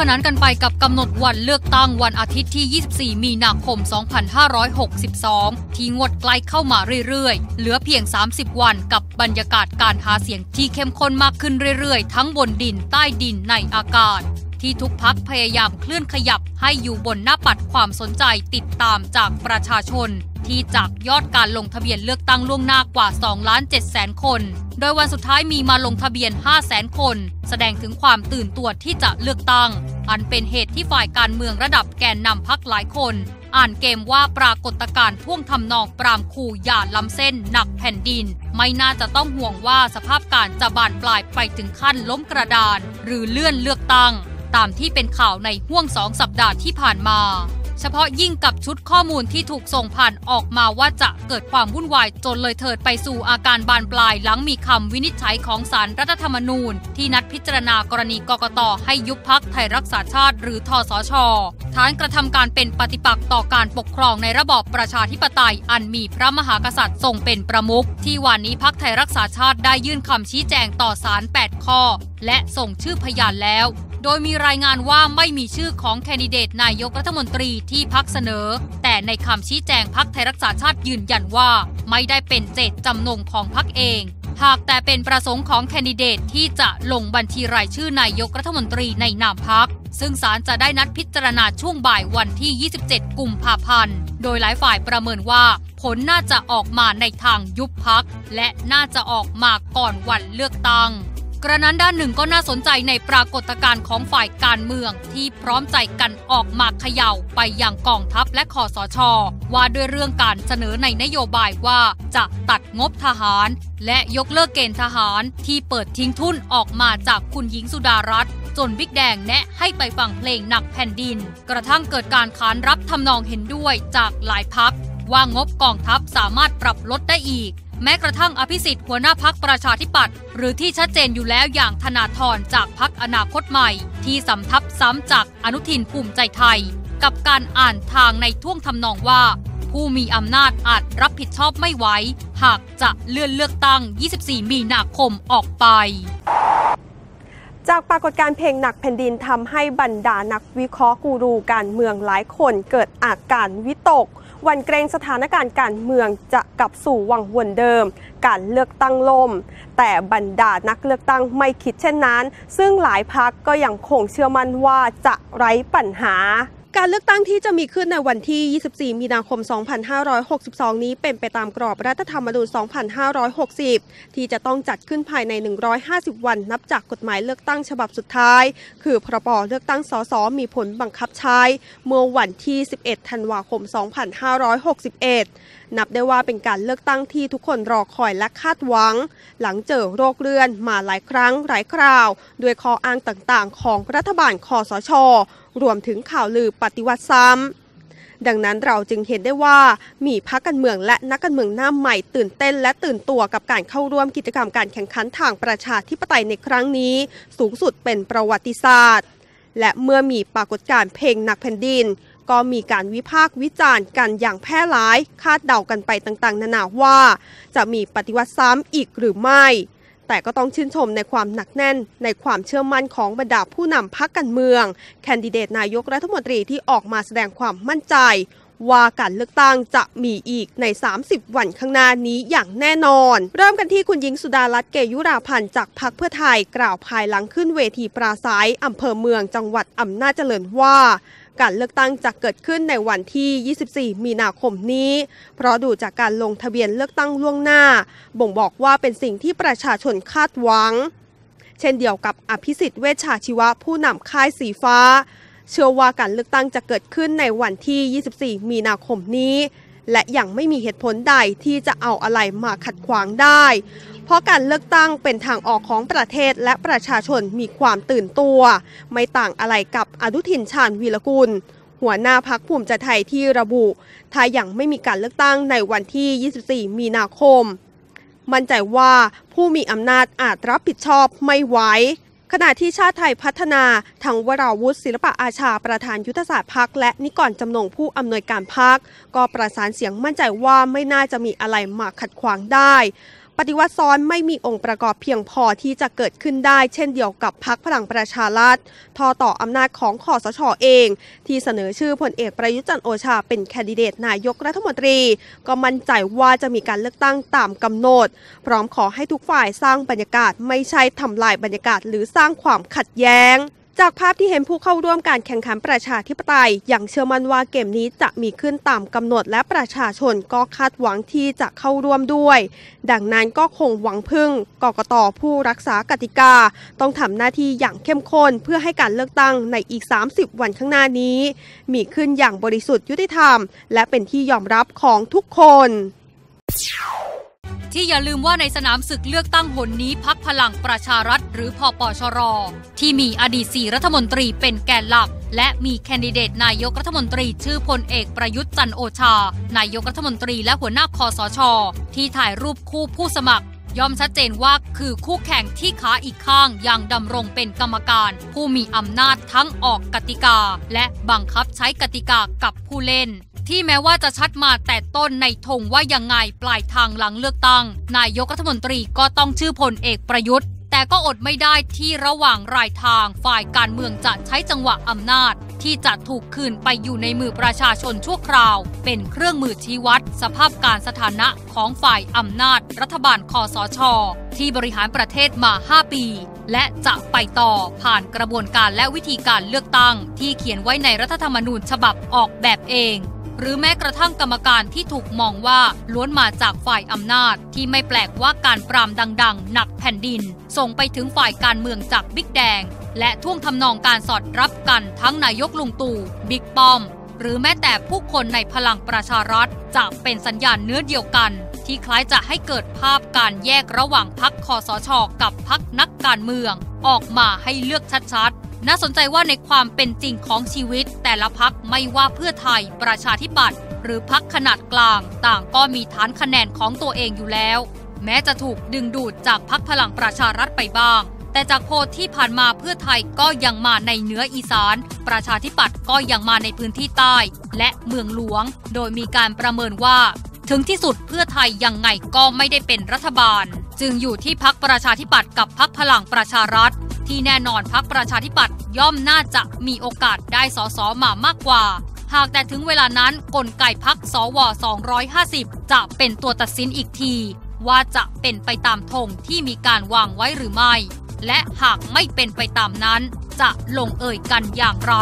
ขนานกันไปกับกำหนดวันเลือกตั้งวันอาทิตย์ที่ 24 มีนาคม 2562 ที่งดใกล้เข้ามาเรื่อยๆ เหลือเพียง 30 วันกับบรรยากาศการหาเสียงที่เข้มข้นมากขึ้นเรื่อยๆ ทั้งบนดินใต้ดินในอากาศ ที่ทุกพักพยายามเคลื่อนขยับให้อยู่บนหน้าปัดความสนใจติดตามจากประชาชน ที่จากยอดการลงทะเบียนเลือกตั้งล่วงหน้ากว่า 2 ล้าน7แสนคน โดยวันสุดท้ายมีมาลงทะเบียน5แสนคน แสดงถึงความตื่นตัวที่จะเลือกตั้ง อันเป็นเหตุที่ฝ่ายการเมืองระดับแกนนำพักหลายคน อ่านเกมว่าปรากฏการณ์ท่วงทำนองปรามขู่อย่าล้ำเส้นหนักแผ่นดิน ไม่น่าจะต้องห่วงว่าสภาพการจะบานปลายไปถึงขั้นล้มกระดาน หรือเลื่อนเลือกตั้ง ตามที่เป็นข่าวในห่วงสองสัปดาห์ที่ผ่านมา เฉพาะยิ่งกับชุดข้อมูลที่ถูกส่งผ่านออกมาว่าจะเกิดความวุ่นวายจนเลยเถิดไปสู่อาการบานปลายหลังมีคำวินิจฉัยของสารรัฐธรรมนูญ ที่นัดพิจารณากรณีกกตให้ยุบพักไทยรักษาชาติหรือทสช ฐานกระทำการเป็นปฏิปักษ์ต่อการปกครองในระบอบประชาธิปไตย อันมีพระมหากษัตริย์ทรงเป็นประมุขที่วันนี้พักไทยรักษาชาติได้ยื่นคำชี้แจงต่อศาล8ข้อและส่งชื่อพยานแล้ว โดยมีรายงานว่าไม่มีชื่อของแคนดิเดตนายกรัฐมนตรีที่พักเสนอ แต่ในคำชี้แจงพักไทยรักษาชาติยืนยันว่า ไม่ได้เป็นเจตจำนงของพักเอง หากแต่เป็นประสงค์ของแคนดิเดตที่จะลงบัญชีรายชื่อนายกรัฐมนตรีในนามพักซึ่งศาลจะได้นัดพิจารณาช่วงบ่ายวันที่ 27 กุมภาพันธ์ โดยหลายฝ่ายประเมินว่า ผลน่าจะออกมาในทางยุบพัก และน่าจะออกมาก่อนวันเลือกตั้ง กระนั้นด้านหนึ่งก็น่าสนใจในปรากฏการณ์ของฝ่ายการเมืองที่พร้อมใจกันออกมาเขย่าไปยังกองทัพและคอสช ว่าด้วยเรื่องการเสนอในนโยบายว่าจะตัดงบทหาร และยกเลิกเกณฑ์ทหารที่เปิดทิ้งทุนออกมาจากคุณหญิงสุดารัตน์จนบิ๊กแดงแนะให้ไปฟังเพลงหนักแผ่นดิน กระทั่งเกิดการขานรับทำนองเห็นด้วยจากหลายพักว่างบกองทัพสามารถปรับลดได้อีก แม้กระทั่งอภิสิทธิ์หัวหน้าพักประชาธิปัตย์หรือที่ชัดเจนอยู่แล้วอย่างธนาธรจากพักอนาคตใหม่ ที่สำทับซ้ำจากอนุทินภูมิใจไทย กับการอ่านทางในท่วงทำนองว่า ผู้มีอำนาจอาจรับผิดชอบไม่ไหวหากจะเลื่อนเลือกตั้ง 24 มีนาคมออกไปจากปรากฏการณ์เพลงหนักแผ่นดินทำให้บรรดานักวิเคราะห์กูรูการเมืองหลายคนเกิดอาการวิตก วันเกรงสถานการณ์การเมืองจะกลับสู่วังวนเดิม การเลือกตั้งล่ม แต่บรรดานักเลือกตั้งไม่คิดเช่นนั้น ซึ่งหลายพักก็ยังคงเชื่อมั่นว่าจะไร้ปัญหา การเลือกตั้งที่จะมีขึ้นในวันที่ 24 มีนาคม 2562 นี้เป็นไปตามกรอบรัฐธรรมนูญ 2560 ที่จะต้องจัดขึ้นภายใน 150 วันนับจากกฎหมายเลือกตั้งฉบับสุดท้าย คือพรบเลือกตั้งสสมีผลบังคับใช้ เมื่อวันที่ 11 ธันวาคม 2561 นับได้ว่าเป็นการเลือกตั้งที่ทุกคนรอคอยและคาดหวัง หลังเจอโรคเลื่อนมาหลายครั้งหลายคราว ด้วยข้ออ้างต่างๆ ของรัฐบาลคอสช รวมถึงข่าวลือปฏิวัติซ้ำ ดังนั้นเราจึงเห็นได้ว่ามีพรรคการเมืองและนักการเมืองหน้าใหม่ตื่นเต้นและตื่นตัวกับการเข้าร่วมกิจกรรมการแข่งขันทางประชาธิปไตยในครั้งนี้ สูงสุดเป็นประวัติศาสตร์ และเมื่อมีปรากฏการณ์เพลงหนักแผ่นดินก็มีการวิพากษ์วิจารณ์กันอย่างแพร่หลาย คาดเดากันไปต่างๆ นานาว่า จะมีปฏิวัติซ้ำอีกหรือไม่ แต่ก็ต้องชื่นชมในความหนักแน่น ในความเชื่อมั่นของบรรดาผู้นำพรรคการเมือง แคนดิเดตนายกรัฐมนตรีที่ออกมาแสดงความมั่นใจ ว่าการเลือกตั้งจะมีอีกใน 30 วันข้างหน้านี้อย่างแน่นอน เริ่มกันที่คุณหญิงสุดารัตน์เกยุราพันธ์จากพรรคเพื่อไทยกล่าวภายหลังขึ้นเวทีปราศัยอำเภอเมืองจังหวัดอำนาจเจริญว่า การเลือกตั้งจะเกิดขึ้นในวันที่ 24 มีนาคมนี้ เพราะดูจากการลงทะเบียนเลือกตั้งล่วงหน้า บ่งบอกว่าเป็นสิ่งที่ประชาชนคาดหวัง เช่นเดียวกับอภิสิทธิ์เวชชาชีวะผู้นำค่ายสีฟ้า เชื่อว่าการเลือกตั้งจะเกิดขึ้นในวันที่ 24 มีนาคมนี้ และยังไม่มีเหตุผลใดที่จะเอาอะไรมาขัดขวางได้ เพราะการเลือกตั้งเป็นทางออกของประเทศและประชาชนมีความตื่นตัว ไม่ต่างอะไรกับอนุทินชาญวีรกุล หัวหน้าพักภูมิใจไทยที่ระบุ ถ้ายังไม่มีการเลือกตั้งในวันที่ 24 มีนาคม มั่นใจว่าผู้มีอำนาจอาจรับผิดชอบไม่ไหว ขณะที่ชาติไทยพัฒนาทั้งวราวุฒิศิลปะอาชาประธานยุทธศาสตร์พักและนิกรจำนงผู้อำนวยการพักก็ประสานเสียงมั่นใจว่าไม่น่าจะมีอะไรมาขัดขวางได้ ปฏิวัติซ้อนไม่มีองค์ประกอบเพียงพอที่จะเกิดขึ้นได้ เช่นเดียวกับพักพลังประชารัฐทอต่ออำนาจของคอสชอเอง ที่เสนอชื่อพลเอกประยุทธ์จันโอชาเป็นแคนดิเดตนายกรัฐมนตรี ก็มั่นใจว่าจะมีการเลือกตั้งตามกำหนด พร้อมขอให้ทุกฝ่ายสร้างบรรยากาศไม่ใช่ทำลายบรรยากาศหรือสร้างความขัดแย้ง จากภาพที่เห็นผู้เข้าร่วมการแข่งขันประชาธิปไตย อย่างเชื่อมั่นว่าเกมนี้จะมีขึ้นตามกำหนดและประชาชนก็คาดหวังที่จะเข้าร่วมด้วย ดังนั้นก็คงหวังพึ่งกกตผู้รักษากติกา ต้องทำหน้าที่อย่างเข้มข้นเพื่อให้การเลือกตั้งในอีก 30 วันข้างหน้านี้ มีขึ้นอย่างบริสุทธิ์ยุติธรรม และเป็นที่ยอมรับของทุกคน ที่อย่าลืมว่าในสนามศึกเลือกตั้งหนนี้พักพลังประชารัฐหรือพอปชร ที่มีอดีตสี่รัฐมนตรีเป็นแกนหลัก และมีแคนดิเดตนายกรัฐมนตรีชื่อพลเอกประยุทธ์จันโอชา นายกรัฐมนตรีและหัวหน้าคอสช ที่ถ่ายรูปคู่ผู้สมัครย่อมชัดเจนว่าคือคู่แข่งที่ขาอีกข้างยังดำรงเป็นกรรมการ ผู้มีอำนาจทั้งออกกติกา และบังคับใช้กติกากับผู้เล่น ที่แม้ว่าจะชัดมาแต่ต้นในธงว่ายังไงปลายทางหลังเลือกตั้ง นายกรัฐมนตรีก็ต้องชื่อพลเอกประยุทธ์ แต่ก็อดไม่ได้ที่ระหว่างรายทางฝ่ายการเมืองจะใช้จังหวะอำนาจ ที่จะถูกคืนไปอยู่ในมือประชาชนชั่วคราว เป็นเครื่องมือชี้วัด สภาพการสถานะของฝ่ายอำนาจ รัฐบาลคอสช ที่บริหารประเทศมา 5 ปีและจะไปต่อผ่านกระบวนการและวิธีการเลือกตั้ง ที่เขียนไว้ในรัฐธรรมนูญฉบับออกแบบเอง หรือแม้กระทั่งกรรมการที่ถูกมองว่าล้วนมาจากฝ่ายอำนาจ ที่ไม่แปลกว่าการปรามดัง ๆ หนักแผ่นดิน ส่งไปถึงฝ่ายการเมืองจากบิ๊กแดง และท่วงทำนองการสอดรับกันทั้งนายกลุงตู่บิ๊กป้อม หรือแม้แต่ผู้คนในพลังประชารัฐจะเป็นสัญญาณเนื้อเดียวกัน ที่คล้ายจะให้เกิดภาพการแยกระหว่างพักคอสช กับพักนักการเมือง ออกมาให้เลือกชัดๆ น่าสนใจว่าในความเป็นจริงของชีวิต แต่ละพักไม่ว่าเพื่อไทยประชาธิปัตย์หรือพักขนาดกลาง ต่างก็มีฐานคะแนนของตัวเองอยู่แล้ว แม้จะถูกดึงดูดจากพักพลังประชารัฐไปบ้าง แต่จากโพลที่ผ่านมาเพื่อไทยก็ยังมาในเหนืออีสาน ประชาธิปัตย์ก็ยังมาในพื้นที่ใต้ และเมืองหลวง โดยมีการประเมินว่า ถึงที่สุดเพื่อไทยยังไงก็ไม่ได้เป็นรัฐบาล จึงอยู่ที่พักประชาธิปัตย์กับพักพลังประชารัฐ ที่แน่นอนพักประชาธิปัตย์ย่อมน่าจะมีโอกาสได้สสมามากกว่า หากแต่ถึงเวลานั้นกลไกพักสว 250 จะเป็นตัวตัดสินอีกที ว่าจะเป็นไปตามธงที่มีการวางไว้หรือไม่ และหากไม่เป็นไปตามนั้น จะลงเอ่ยกันอย่างไร